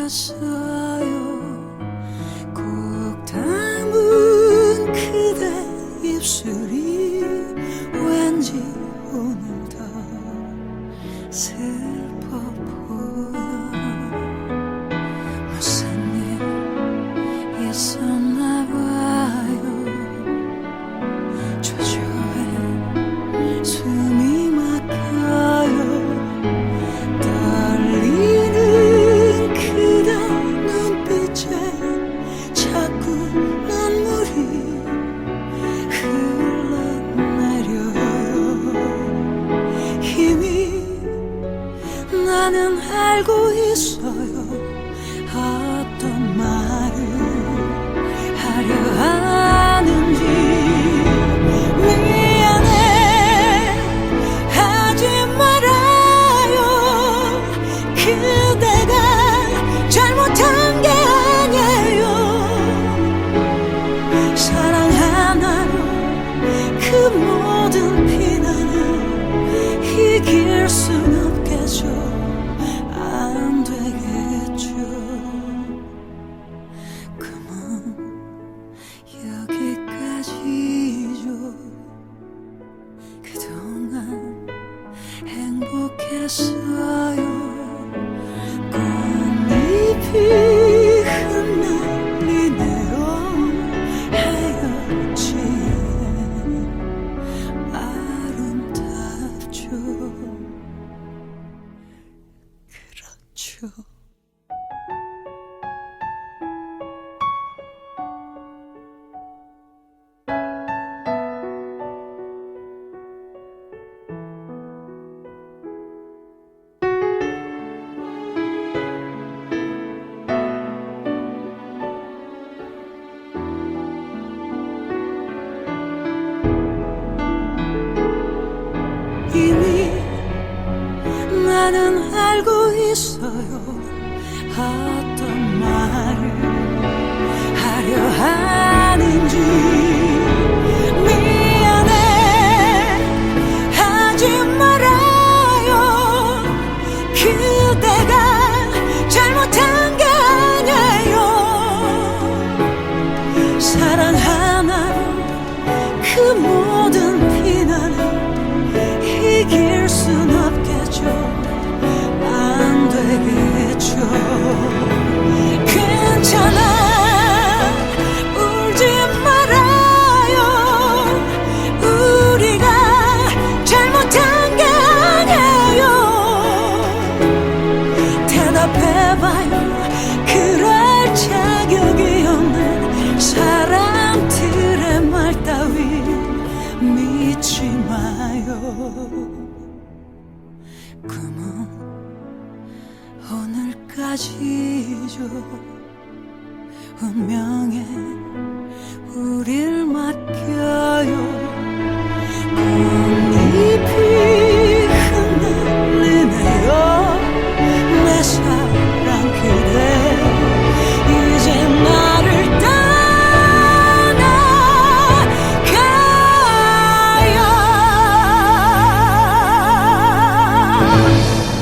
행복했어요. 꼭 닮은 그대 입술이 왠지 있어요. 어떤 말을 하려 하는지 미안해. 하지 말아요. 그대가 잘못한 게 아니에요. 사랑 하나로 그 모든 비난을 이길 순없 행복했어요? 꽃잎이 흩날리네요. 헤어지에 아름답죠. 그렇죠 이미 나는 알고 있어요. 어떤 말을 꿈은 오늘까지죠 운명에